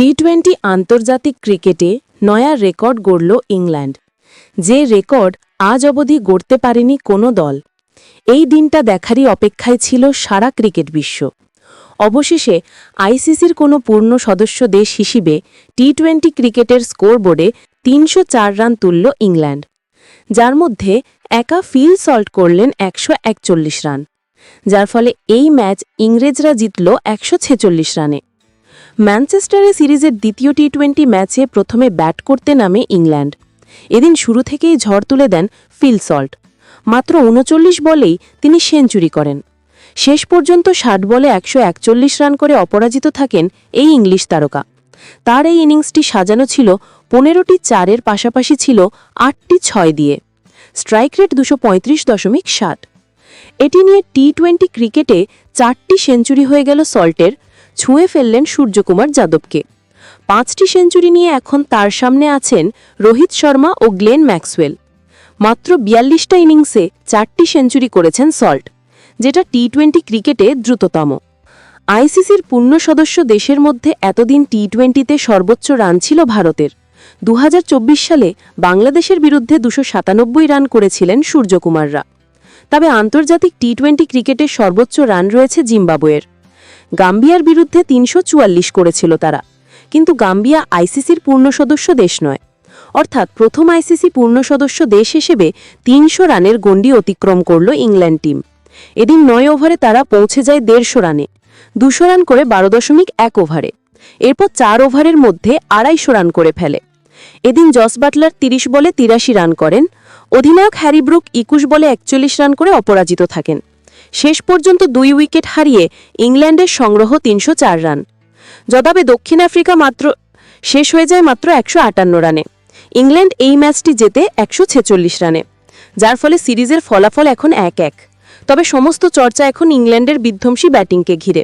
T twenty আন্তর্জাতিক ক্রিকেটে নয়া রেকর্ড গড়ল ইংল্যান্ড। যে রেকর্ড আজ অবধি গড়তে পারেনি কোনো দল। এই দিনটা দেখারই অপেক্ষায় ছিল সারা ক্রিকেট বিশ্ব। অবশেষে আইসিসির কোনো পূর্ণ সদস্য দেশ হিসেবে টি টোয়েন্টি ক্রিকেটের স্কোরবোর্ডে তিনশো চার রান তুলল ইংল্যান্ড। যার মধ্যে একা ফিল সল্ট করলেন একশো একচল্লিশ রান। যার ফলে এই ম্যাচ ইংরেজরা জিতল একশো ছেচল্লিশ রানে। ম্যানচেস্টারে সিরিজের দ্বিতীয় টি টোয়েন্টি ম্যাচে প্রথমে ব্যাট করতে নামে ইংল্যান্ড। এদিন শুরু থেকেই ঝড় তুলে দেন ফিল সল্ট। মাত্র উনচল্লিশ বলেই তিনি সেঞ্চুরি করেন। শেষ পর্যন্ত ষাট বলে একশো একচল্লিশ রান করে অপরাজিত থাকেন এই ইংলিশ তারকা। তার এই ইনিংসটি সাজানো ছিল পনেরোটি চারের পাশাপাশি ছিল আটটি ছয় দিয়ে। স্ট্রাইক রেট দুশো পঁয়ত্রিশ দশমিক ষাট। এটি নিয়ে টি টোয়েন্টি ক্রিকেটে চারটি সেঞ্চুরি হয়ে গেল সল্টের ছুঁয়ে ফেললেন সূর্যকুমার যাদবকে। পাঁচটি সেঞ্চুরি নিয়ে এখন তার সামনে আছেন রোহিত শর্মা ও গ্লেন ম্যাক্সওয়েল। মাত্র বিয়াল্লিশটা ইনিংসে চারটি সেঞ্চুরি করেছেন সল্ট, যেটা টি টোয়েন্টি ক্রিকেটে দ্রুততম। আইসিসির পূর্ণ সদস্য দেশের মধ্যে এতদিন টি টোয়েন্টিতে সর্বোচ্চ রান ছিল ভারতের। দু হাজার চব্বিশ সালে বাংলাদেশের বিরুদ্ধে দুশো রান করেছিলেন সূর্যকুমাররা। তবে আন্তর্জাতিক টি টোয়েন্টি ক্রিকেটের সর্বোচ্চ রান রয়েছে জিম্বাবুয়ের। গাম্বিয়ার বিরুদ্ধে তিনশো চুয়াল্লিশ করেছিল তারা। কিন্তু গাম্বিয়া আইসিসির পূর্ণ সদস্য দেশ নয়। অর্থাৎ প্রথম আইসিসি পূর্ণ সদস্য দেশ হিসেবে তিনশো রানের গণ্ডি অতিক্রম করল ইংল্যান্ড টিম। এদিন নয় ওভারে তারা পৌঁছে যায় দেড়শো রানে। দুশো রান করে বারো দশমিক এক ওভারে। এরপর চার ওভারের মধ্যে আড়াইশো রান করে ফেলে। এদিন জস বাটলার তিরিশ বলে তিরাশি রান করেন। অধিনায়ক হ্যারি ব্রুক একুশ বলে একচল্লিশ রান করে অপরাজিত থাকেন। শেষ পর্যন্ত দুই উইকেট হারিয়ে ইংল্যান্ডের সংগ্রহ তিনশো চার রান। জবাবে দক্ষিণ আফ্রিকা মাত্র শেষ হয়ে যায় মাত্র একশো আটান্ন রানে। ইংল্যান্ড এই ম্যাচটি জেতে একশো ছেচল্লিশ রানে, যার ফলে সিরিজের ফলাফল এখন এক এক। তবে সমস্ত চর্চা এখন ইংল্যান্ডের বিধ্বংসী ব্যাটিংকে ঘিরে।